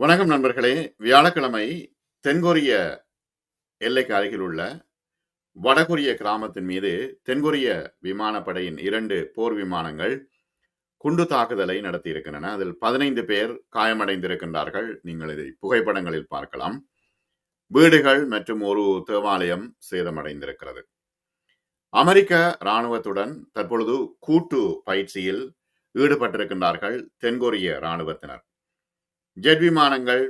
வணக்கம் நண்பர்களே. வியாழக்கிழமை தென்கொரிய எல்லைக்கு அருகில் உள்ள வடகொரிய கிராமத்தின் மீது தென்கொரிய விமானப்படையின் இரண்டு போர் விமானங்கள் குண்டு தாக்குதலை நடத்தியிருக்கின்றன. அதில் பதினைந்து பேர் காயமடைந்திருக்கின்றார்கள். நீங்கள் இதை புகைப்படங்களில் பார்க்கலாம். வீடுகள் மற்றும் ஒரு தேவாலயம் சேதமடைந்திருக்கிறது. அமெரிக்க இராணுவத்துடன் தற்பொழுது கூட்டு பயிற்சியில் ஈடுபட்டிருக்கின்றார்கள் தென்கொரிய இராணுவத்தினர். ஜெட் விமானங்கள்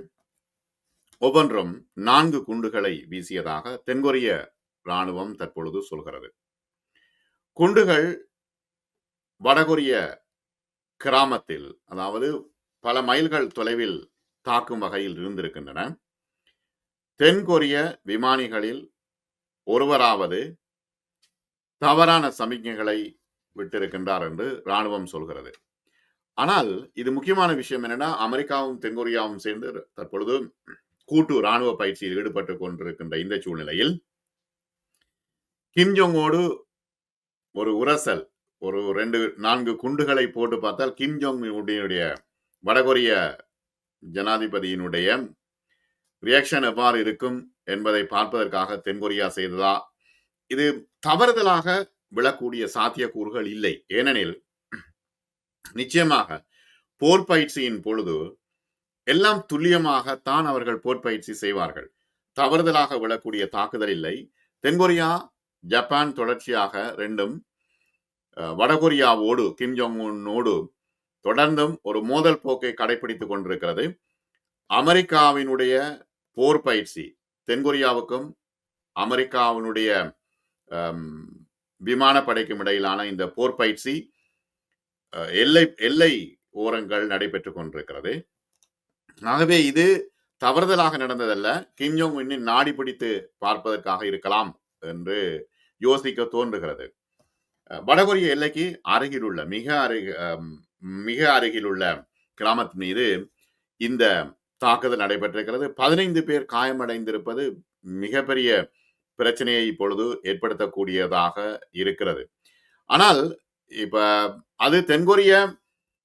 ஒவ்வொன்றும் நான்கு குண்டுகளை வீசியதாக தென்கொரிய ராணுவம் தற்பொழுது சொல்கிறது. குண்டுகள் வடகொரிய கிராமத்தில் அதாவது பல மைல்கள் தொலைவில் தாக்கும் வகையில் இருந்திருக்கின்றன. தென்கொரிய விமானிகளில் ஒருவராவது தவறான சமிக்ஞைகளை விட்டிருக்கின்றார் என்று ராணுவம் சொல்கிறது. ஆனால் இது முக்கியமான விஷயம் என்னன்னா அமெரிக்காவும் தென்கொரியாவும் சேர்ந்து தற்பொழுது கூட்டு ராணுவ பயிற்சியில் ஈடுபட்டு கொண்டிருக்கின்ற இந்த சூழ்நிலையில் கிம் ஜோங்கோடு ஒரு உரசல் ஒரு ரெண்டு நான்கு குண்டுகளை போட்டு பார்த்தால் கிம் ஜோங் உடைய வடகொரிய ஜனாதிபதியினுடைய ரியாக்ஷன் எவ்வாறு இருக்கும் என்பதை பார்ப்பதற்காக தென்கொரியா செய்ததா? இது தவறுதலாக விழக்கூடிய சாத்தியக்கூறுகள் இல்லை. ஏனெனில் நிச்சயமாக போர் பயிற்சியின் பொழுது எல்லாம் துல்லியமாக தான் அவர்கள் போர் பயிற்சி செய்வார்கள். தவறுதலாக விழக்கூடிய தாக்குதல் இல்லை. தென்கொரியா ஜப்பான் தொடர்ச்சியாக ரெண்டும் வடகொரியாவோடு கிம் ஜோங் உன்னோடு தொடர்ந்தும் ஒரு மோதல் போக்கை கடைபிடித்துக் கொண்டிருக்கிறது. அமெரிக்காவினுடைய போர் பயிற்சி தென்கொரியாவுக்கும் அமெரிக்காவினுடைய விமானப்படைக்கும் இடையிலான இந்த போர் பயிற்சி எல்லை எல்லை ஓரங்கள் நடைபெற்றுக் கொண்டிருக்கிறது. ஆகவே இது தவறுதலாக நடந்ததல்ல. கிம் ஜோங் இன்னும் நாடி பிடித்து பார்ப்பதற்காக இருக்கலாம் என்று யோசிக்க தோன்றுகிறது. வடகொரிய எல்லைக்கு அருகிலுள்ள மிக அருக மிக அருகிலுள்ள கிராமத்து கிராமத்தின் மீது இந்த தாக்குதல் நடைபெற்றிருக்கிறது. பதினைந்து பேர் காயமடைந்திருப்பது மிகப்பெரிய பிரச்சனையை இப்பொழுது ஏற்படுத்தக்கூடியதாக இருக்கிறது. ஆனால் இப்ப அது தென்கொரிய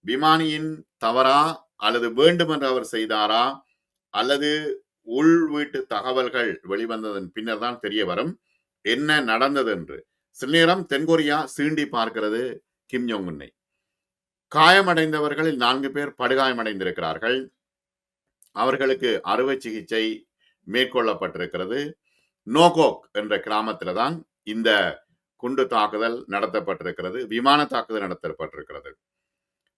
விமானியின் தவறா அல்லது வேண்டும் என்று அவர் செய்தாரா? அல்லது உள் வீட்டு தகவல்கள் வெளிவந்ததன் பின்னர் தான் தெரிய வரும். என்ன நடந்தது என்று சில நேரம் தென்கொரியா சீண்டி பார்க்கிறது கிம் ஜோங் உன்னை காயமடைந்தவர்களில் நான்கு பேர் படுகாயமடைந்திருக்கிறார்கள். அவர்களுக்கு அறுவை சிகிச்சை மேற்கொள்ளப்பட்டிருக்கிறது. நோகோக் என்ற கிராமத்தில் தான் இந்த குண்டு தாக்குதல் நடத்தப்பட்டிருக்கிறது விமான தாக்குதல் நடத்தப்பட்டிருக்கிறது.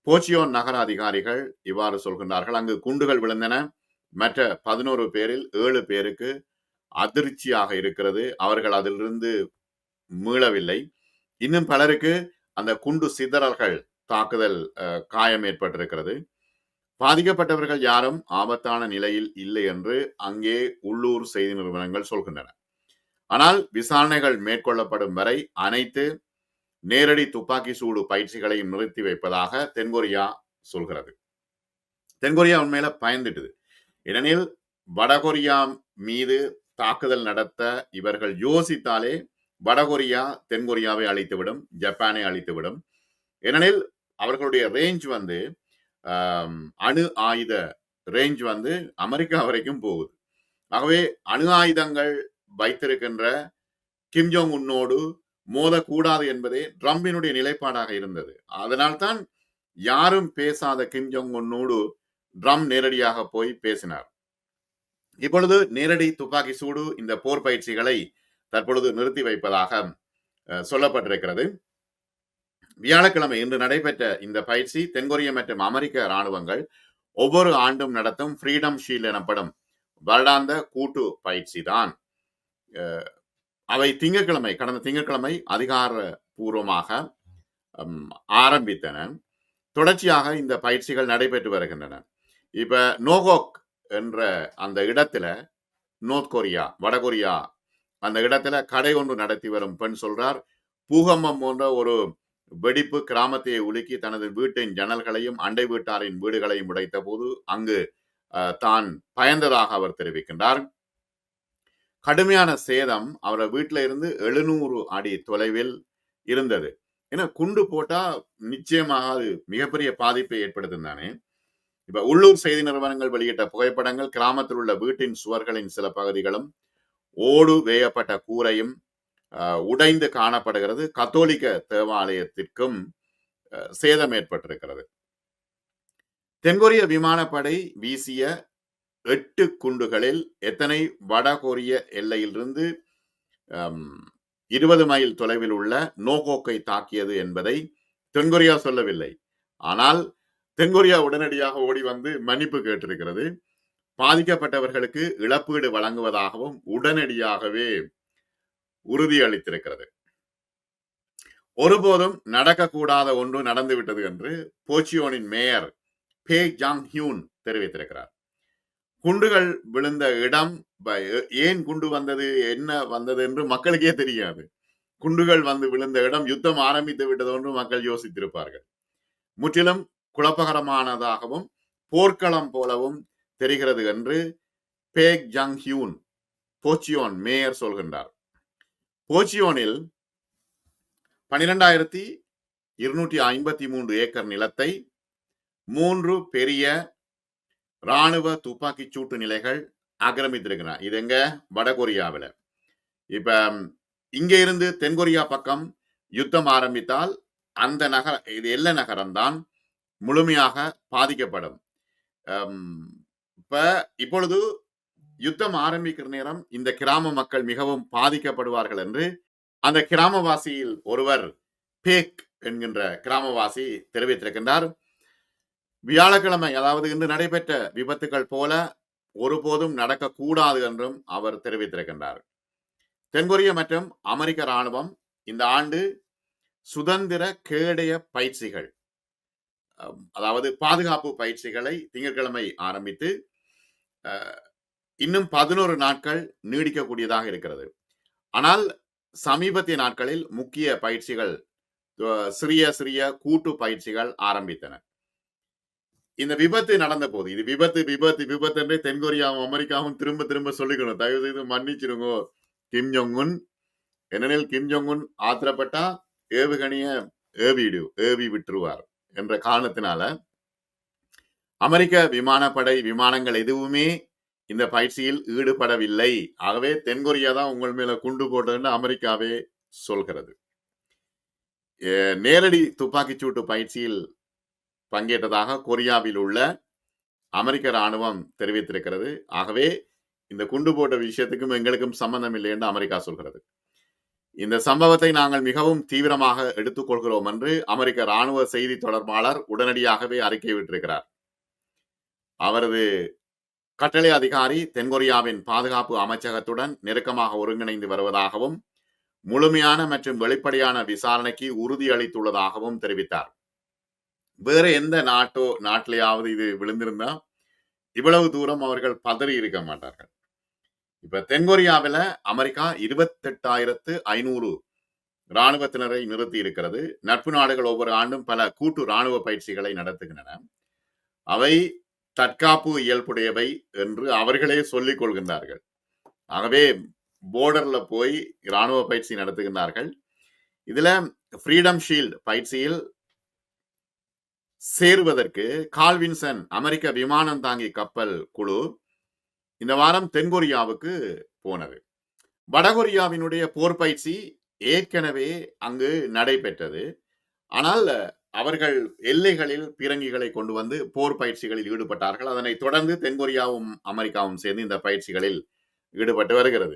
போச்சியோன் நகர அதிகாரிகள் இவ்வாறு சொல்கின்றார்கள். அங்கு குண்டுகள் விழுந்தன. மற்ற பதினோரு பேரில் ஏழு பேருக்கு அதிர்ச்சியாக இருக்கிறது. அவர்கள் அதிலிருந்து மீளவில்லை. இன்னும் பலருக்கு அந்த குண்டு சிதறல்கள் தாக்குதல் காயம் ஏற்பட்டிருக்கிறது. பாதிக்கப்பட்டவர்கள் யாரும் ஆபத்தான நிலையில் இல்லை என்று அங்கே உள்ளூர் செய்தி நிறுவனங்கள் சொல்கின்றன. ஆனால் விசாரணைகள் மேற்கொள்ளப்படும் வரை அனைத்து நேரடி துப்பாக்கி சூடு பயிற்சிகளையும் நிறுத்தி வைப்பதாக தென்கொரியா சொல்கிறது. தென்கொரியா உண்மையில பயந்துட்டுது. ஏனெனில் வடகொரியா மீது தாக்குதல் நடத்த இவர்கள் யோசித்தாலே வடகொரியா தென்கொரியாவை அழித்துவிடும் ஜப்பானை அழித்துவிடும். ஏனெனில் அவர்களுடைய ரேஞ்ச் வந்து அணு ஆயுத ரேஞ்ச் வந்து அமெரிக்கா வரைக்கும் போகுது. ஆகவே அணு ஆயுதங்கள் வைத்திருக்கின்ற கிம்ஜோங் உன்னோடு மோதக்கூடாது என்பதே ட்ரம்பினுடைய நிலைப்பாடாக இருந்தது. அதனால்தான் யாரும் பேசாத கிம்ஜோங் உன்னோடு ட்ரம் நேரடியாக போய் பேசினார். இப்பொழுது நேரடி துப்பாக்கி சூடு இந்த போர் பயிற்சிகளை தற்பொழுது நிறுத்தி வைப்பதாக சொல்லப்பட்டிருக்கிறது. வியாழக்கிழமை இன்று நடைபெற்ற இந்த பயிற்சி தென்கொரிய மற்றும் அமெரிக்க இராணுவங்கள் ஒவ்வொரு ஆண்டும் நடத்தும் ஃப்ரீடம் ஷீல்ட் எனப்படும் வருடாந்த கூட்டு பயிற்சி தான் அவை திங்கட்கிழமை கடந்த திங்கட்கிழமை அதிகாரபூர்வமாக ஆரம்பித்தன. தொடர்ச்சியாக இந்த பயிற்சிகள் நடைபெற்று வருகின்றன. இப்போ நோகோக் என்ற அந்த இடத்துல நோர்த் கொரியா வடகொரியா அந்த இடத்துல கடை ஒன்று நடத்தி வரும் பெண் சொல்றார் பூகம்பம் போன்ற ஒரு வெடிப்பு கிராமத்தை உலுக்கி தனது வீட்டின் ஜன்னல்களையும் அண்டை வீட்டாரின் வீடுகளையும் உடைத்த போது அங்கு தான் பயந்ததாக அவர் தெரிவிக்கின்றார். கடுமையான சேதம் அவரை வீட்டில இருந்து எழுநூறு அடி தொலைவில் இருந்தது. ஏன்னா குண்டு போட்டா நிச்சயமாக அது மிகப்பெரிய பாதிப்பை ஏற்படுத்தும் தானே. இப்ப உள்ளூர் செய்தி நிறுவனங்கள் வெளியிட்ட புகைப்படங்கள் கிராமத்தில் உள்ள வீட்டின் சுவர்களின் சில பகுதிகளும் ஓடு வேயப்பட்ட கூரையும் அஹ், உடைந்து காணப்படுகிறது. கத்தோலிக்க தேவாலயத்திற்கும் அஹ், சேதம் ஏற்பட்டிருக்கிறது. தென்கொரிய விமானப்படை வீசிய எட்டு குண்டுகளில் எத்தனை வடகொரிய எல்லையிலிருந்து இருபது மைல் தொலைவில் உள்ள நோகோக்கை தாக்கியது என்பதை தென்கொரியா சொல்லவில்லை. ஆனால் தென்கொரியா உடனடியாக ஓடி வந்து மன்னிப்பு கேட்டிருக்கிறது. பாதிக்கப்பட்டவர்களுக்கு இழப்பீடு வழங்குவதாகவும் உடனடியாகவே உறுதியளித்திருக்கிறது. ஒருபோதும் நடக்கக்கூடாத ஒன்று நடந்துவிட்டது என்று போச்சியோனின் மேயர் பே ஜாங் ஹியூன் தெரிவித்திருக்கிறார். குண்டுகள் விழுந்த இடம் ஏன் குண்டு வந்தது? என்ன வந்தது என்று மக்களுக்கே தெரியாது. குண்டுகள் வந்து விழுந்த இடம் யுத்தம் ஆரம்பித்து விட்டது என்று மக்கள் யோசித்திருப்பார்கள். முற்றிலும் குழப்பகரமானதாகவும் போர்க்களம் போலவும் தெரிகிறது என்று Baek Jung Hyun Pocheon mayor சொல்கின்றார். போச்சியோனில் பனிரெண்டாயிரத்தி இருநூற்றி ஐம்பத்தி மூன்று ஏக்கர் நிலத்தை மூன்று பெரிய ராணுவ துப்பாக்கி சூட்டு நிலைகள் ஆக்கிரமித்திருக்கிறார் இது எங்க? வடகொரியாவில். இப்ப இங்க இருந்து தென்கொரியா பக்கம் யுத்தம் ஆரம்பித்தால் அந்த நகர இது எல்லை நகரம்தான் முழுமையாக பாதிக்கப்படும். இப்ப இப்பொழுது யுத்தம் ஆரம்பிக்கிற நேரம் இந்த கிராம மக்கள் மிகவும் பாதிக்கப்படுவார்கள் என்று அந்த கிராமவாசியில் ஒருவர் பேக் என்கின்ற கிராமவாசி தெரிவித்திருக்கின்றார். வியாழக்கிழமை அதாவது இன்று நடைபெற்ற விபத்துகள் போல ஒருபோதும் நடக்கக்கூடாது என்றும் அவர் தெரிவித்திருக்கின்றார். தென்கொரிய மற்றும் அமெரிக்க ராணுவம் இந்த ஆண்டு சுதந்திர கேடய பயிற்சிகள் அதாவது பாதுகாப்பு பயிற்சிகளை திங்கட்கிழமை ஆரம்பித்து இன்னும் பதினோரு நாட்கள் நீடிக்கக்கூடியதாக இருக்கிறது. ஆனால் சமீபத்திய நாட்களில் முக்கிய பயிற்சிகள் சிறிய சிறிய கூட்டு பயிற்சிகள் ஆரம்பித்தன. இந்த விபத்து நடந்த போது இது விபத்து விபத்து விபத்து என்றே தென்கொரியாவும் அமெரிக்காவும் திரும்ப திரும்ப சொல்லிக்கணும். தயவு செய்து மன்னிச்சிருங்கோ. கிம் ஜோங் உன் ஏனெனில் கிம் ஜோங் உன் ஆத்திரப்பட்டா ஏவுகணிய ஏவிடு ஏவி விட்டுருவார் என்ற காரணத்தினால அமெரிக்க விமானப்படை விமானங்கள் எதுவுமே இந்த பயிற்சியில் ஈடுபடவில்லை. ஆகவே தென்கொரியா தான் உங்கள் மேல குண்டு போட்டதுன்னு அமெரிக்காவே சொல்கிறது. நேரடி துப்பாக்கிச் சூட்டு பயிற்சியில் பங்கேற்றதாக கொரியாவில் உள்ள அமெரிக்க இராணுவம் தெரிவித்திருக்கிறது. ஆகவே இந்த குண்டு போட்ட விஷயத்துக்கும் எங்களுக்கும் சம்பந்தம் இல்லை என்று அமெரிக்கா சொல்கிறது. இந்த சம்பவத்தை நாங்கள் மிகவும் தீவிரமாக எடுத்துக்கொள்கிறோம் என்று அமெரிக்க ராணுவ செய்தி தொடர்பாளர் உடனடியாகவே அறிக்கை விட்டிருக்கிறார். அவரது கட்டளை அதிகாரி தென்கொரியாவின் பாதுகாப்பு அமைச்சகத்துடன் நெருக்கமாக ஒருங்கிணைந்து வருவதாகவும் முழுமையான மற்றும் வெளிப்படையான விசாரணைக்கு உறுதியளித்துள்ளதாகவும் தெரிவித்தார். வேற எந்த நாட்டோ நாட்டிலேயாவது இது விழுந்திருந்தா இவ்வளவு தூரம் அவர்கள் பதறி இருக்க மாட்டார்கள். இப்ப தென்கொரியாவில் அமெரிக்கா இருபத்தெட்டாயிரத்து ஐநூறு இராணுவத்தினரை நிறுத்தி இருக்கிறது. நட்பு நாடுகள் ஒவ்வொரு ஆண்டும் பல கூட்டு இராணுவ பயிற்சிகளை நடத்துகின்றன. அவை தற்காப்பு இயல்புடையவை என்று அவர்களே சொல்லிக் கொள்கின்றார்கள். ஆகவே போர்டர்ல போய் இராணுவ பயிற்சி நடத்துகின்றார்கள். இதுல ஃப்ரீடம் ஷீல்ட் பயிற்சியில் சேருவதற்கு கால்வின்சன் அமெரிக்க விமானம் தாங்கி கப்பல் குழு இந்த வாரம் தென்கொரியாவுக்கு போனது. வடகொரியாவினுடைய போர் பயிற்சி ஏற்கனவே அங்கு நடைபெற்றது. ஆனால் அவர்கள் எல்லைகளில் பீரங்கிகளை கொண்டு வந்து போர் பயிற்சிகளில் ஈடுபட்டார்கள். அதனை தொடர்ந்து தென்கொரியாவும் அமெரிக்காவும் சேர்ந்து இந்த பயிற்சிகளில் ஈடுபட்டு வருகிறது.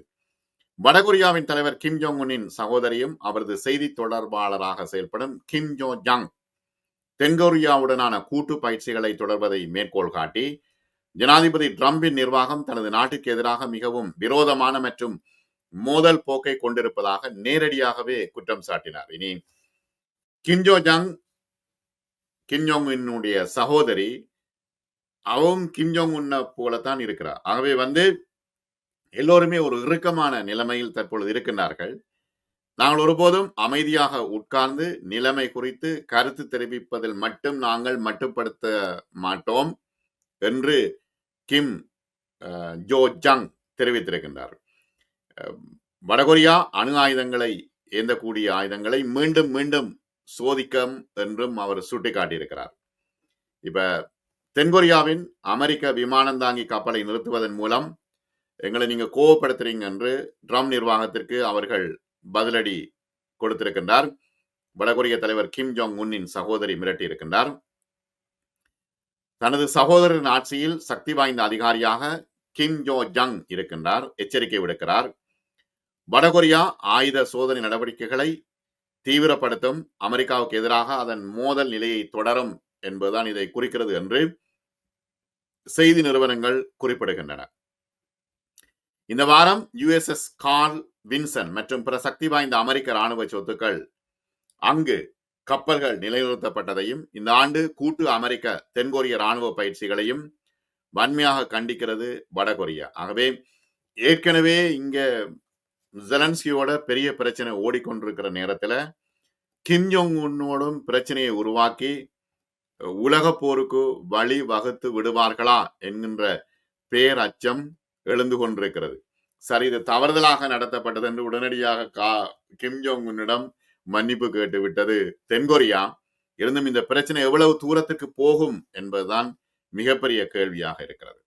வடகொரியாவின் தலைவர் கிம் ஜோங் உன்னின் சகோதரியும் அவரது செய்தி தொடர்பாளராக செயல்படும் கிம் ஜோ ஜாங் தென்கொரியாவுடனான கூட்டு பயிற்சிகளை தொடர்வதை மேற்கோள் காட்டி ஜனாதிபதி ட்ரம்பின் நிர்வாகம் தனது நாட்டுக்கு எதிராக மிகவும் விரோதமான மற்றும் மோதல் போக்கை கொண்டிருப்பதாக நேரடியாகவே குற்றம் சாட்டினார். இனி கிம்ஜோ ஜங் கிம் சகோதரி அவங்க கிம்ஜோங் உன்னை போலத்தான் இருக்கிறார். ஆகவே வந்து எல்லோருமே ஒரு இறுக்கமான நிலைமையில் தற்பொழுது இருக்கின்றார்கள். நாங்கள் ஒருபோதும் அமைதியாக உட்கார்ந்து நிலைமை குறித்து கருத்து தெரிவிப்பதில் மட்டும் நாங்கள் மட்டுப்படுத்த மாட்டோம் என்று கிம் ஜோ ஜங் தெரிவித்திருக்கின்றார். வடகொரியா அணு ஆயுதங்களை ஏந்தக்கூடிய ஆயுதங்களை மீண்டும் மீண்டும் சோதிக்கும் என்றும் அவர் சுட்டிக்காட்டியிருக்கிறார். இப்ப தென்கொரியாவின் அமெரிக்க விமானந்தாங்கி கப்பலை நிறுத்துவதன் மூலம் எங்களை நீங்க கோவப்படுத்துறீங்க என்று ட்ரம் நிர்வாகத்திற்கு அவர்கள் பதிலடி கொடுத்திருக்கின்றார். வடகொரிய தலைவர் கிம் ஜோங் உன்னின் சகோதரி மிரட்டி இருக்கின்றார் தனது சகோதரின் ஆட்சியில் சக்தி வாய்ந்த அதிகாரியாக கிம் ஜோ ஜங் இருக்கின்றார். எச்சரிக்கை விடுக்கிறார். வடகொரியா ஆயுத சோதனை நடவடிக்கைகளை தீவிரப்படுத்தும் அமெரிக்காவுக்கு எதிராக அதன் மோதல் நிலையை தொடரும் என்பதுதான் இதை குறிக்கிறது என்று செய்தி நிறுவனங்கள் குறிப்பிடுகின்றன. இந்த வாரம் யுஎஸ்எஸ் கார்ல் வின்சன் மற்றும் பிற சக்தி வாய்ந்த அமெரிக்க ராணுவ சொத்துக்கள். அங்கு கப்பல்கள் நிலைநிறுத்தப்பட்டதையும் இந்த ஆண்டு கூட்டு அமெரிக்க தென்கொரிய ராணுவ பயிற்சிகளையும் வன்மையாக கண்டிக்கிறது வடகொரியா. ஆகவே ஏற்கனவே இங்க ஜெலன்ஸ்கியோட பெரிய பிரச்சனை ஓடிக்கொண்டிருக்கிற நேரத்துல கிம்ஜோங் உன்னோடும் பிரச்சனையை உருவாக்கி உலக போருக்கு வழி வகுத்து விடுவார்களா என்கின்ற பேரச்சம் எழுந்து கொண்டிருக்கிறது. சரி இது தவறுதலாக நடத்தப்பட்டது என்று உடனடியாக கா கிம் ஜோங் உன்னிடம் மன்னிப்பு கேட்டுவிட்டது. தென்கொரியா இருந்தும் இந்த பிரச்சனை எவ்வளவு தூரத்துக்கு போகும் என்பதுதான் மிகப்பெரிய கேள்வியாக இருக்கிறது.